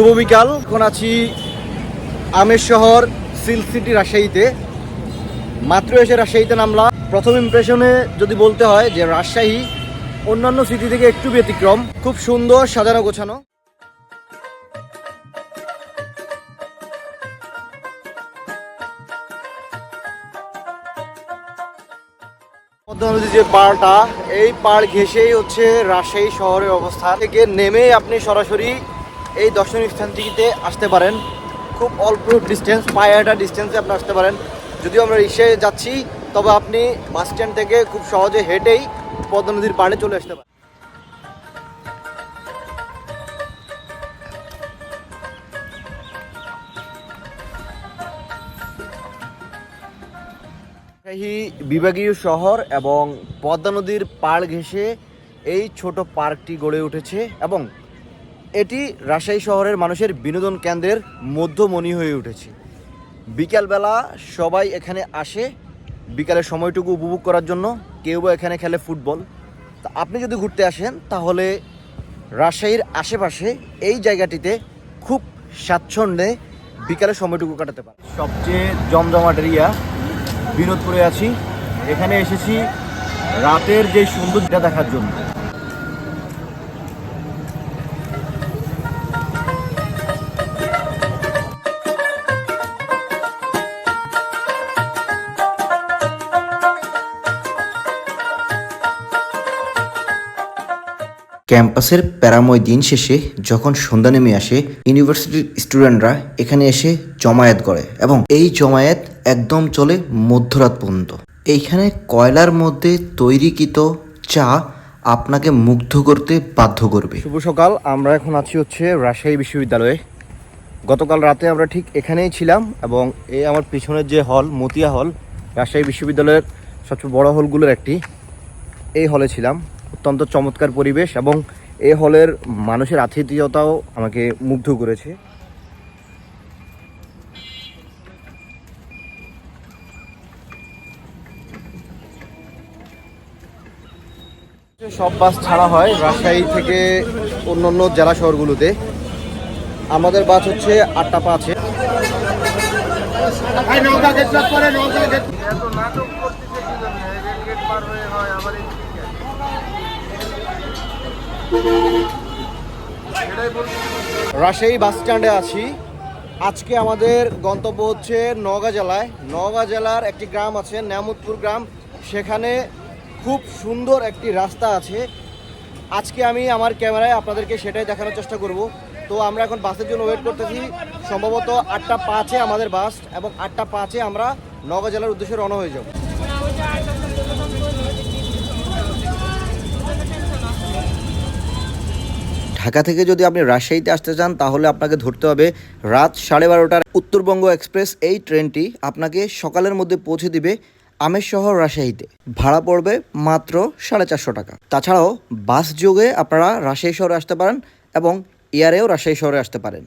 শুভ বিকাল। এখন আছি আমের শহর সিল্ক সিটি রাজশাহীতে। মাত্র এসে রাজশাহীতে নামলাম। প্রথম ইমপ্রেশনে যদি বলতে হয় যে রাজশাহী অন্যান্য সিটি থেকে একটু ব্যতিক্রম, খুব সুন্দর সাজানো গোছানো। যে পাড়টা, এই পাড় ঘেঁষেই হচ্ছে রাজশাহী শহরের অবস্থান। থেকে নেমে আপনি সরাসরি এই দর্শনীয় স্থানটিতে আসতে পারেন। খুব অল্প ডিস্টেন্স পায়ে হাঁটা ডিস্টেন্সে আপনি আসতে পারেন। যদিও আমরা রিক্সায় যাচ্ছি, তবে আপনি বাস স্ট্যান্ড থেকে খুব সহজে হেঁটেই পদ্মা নদীর পাড়ে চলে আসতে পারেন। বিভাগীয় শহর এবং পদ্মা নদীর পাড় ঘেঁষে এই ছোট পার্কটি গড়ে উঠেছে এবং এটি রাজশাহী শহরের মানুষের বিনোদন কেন্দ্রের মধ্যমণি হয়ে উঠেছে। বিকালবেলা সবাই এখানে আসে। বিকালের সময়টুকু উপভোগ করার জন্য কেউ বা এখানে খেলে ফুটবল। তা আপনি যদি ঘুরতে আসেন, তাহলে রাজশাহীর আশেপাশে এই জায়গাটিতে খুব স্বাচ্ছন্দ্যে বিকালের সময়টুকু কাটাতে পারে সবচেয়ে জমজমাট এরিয়া বিনোদপুরে আছি। এখানে এসেছি রাতের যে সৌন্দর্যটা দেখার জন্য। ক্যাম্পাসের প্যারাময় দিন শেষে যখন সন্ধ্যা নেমে আসে, ইউনিভার্সিটির স্টুডেন্টরা এখানে এসে জমায়েত করে এবং এই জমায়েত একদম চলে মধ্যরাত পর্যন্ত। এইখানে কয়লার মধ্যে তৈরিকৃত চা আপনাকে মুগ্ধ করতে বাধ্য করবে। শুভ সকাল, আমরা এখন আছি হচ্ছে রাজশাহী বিশ্ববিদ্যালয়ে। গতকাল রাতে আমরা ঠিক এখানেই ছিলাম এবং এই আমার পিছনের যে হল, মতিয়া হল, রাজশাহী বিশ্ববিদ্যালয়ের সবচেয়ে বড় হলগুলোর একটি, এই হলে ছিলাম। অত্যন্ত চমৎকার পরিবেশ এবং এ হলের মানুষের আতিথেয়তাও আমাকে মুগ্ধ করেছে। সব বাস ছাড়া হয় রাজশাহী থেকে অন্য অন্য জেলা শহরগুলোতে। আমাদের বাস হচ্ছে আটটা পাঁচে। রাজশাহী বাস স্ট্যান্ডে আছি। আজকে আমাদের গন্তব্য হচ্ছে নওগাঁ জেলায়। নওগাঁ জেলার একটি গ্রাম আছে, নেমতপুর গ্রাম। সেখানে খুব সুন্দর একটি রাস্তা আছে। আজকে আমি আমার ক্যামেরায় আপনাদেরকে সেটাই দেখানোর চেষ্টা করব। তো আমরা এখন বাসের জন্য ওয়েট করতেছি। সম্ভবত আটটা পাঁচে আমাদের বাস এবং আটটা পাঁচে আমরা নওগাঁ জেলার উদ্দেশ্যে রওনা হয়ে যাব। ঢাকা থেকে যদি আপনি রাজশাহীতে আসতে চান, তাহলে আপনাকে ধরতে হবে রাত সাড়ে বারোটার উত্তরবঙ্গ এক্সপ্রেস। এই ট্রেনটি আপনাকে সকালের মধ্যে পৌঁছে দিবে আমের শহর রাজশাহীতে। ভাড়া পড়বে মাত্র সাড়ে চারশো টাকা। তাছাড়াও বাস যোগে আপনারা রাজশাহী শহরে আসতে পারেন এবং এয়ারেও রাজশাহী শহরে আসতে পারেন।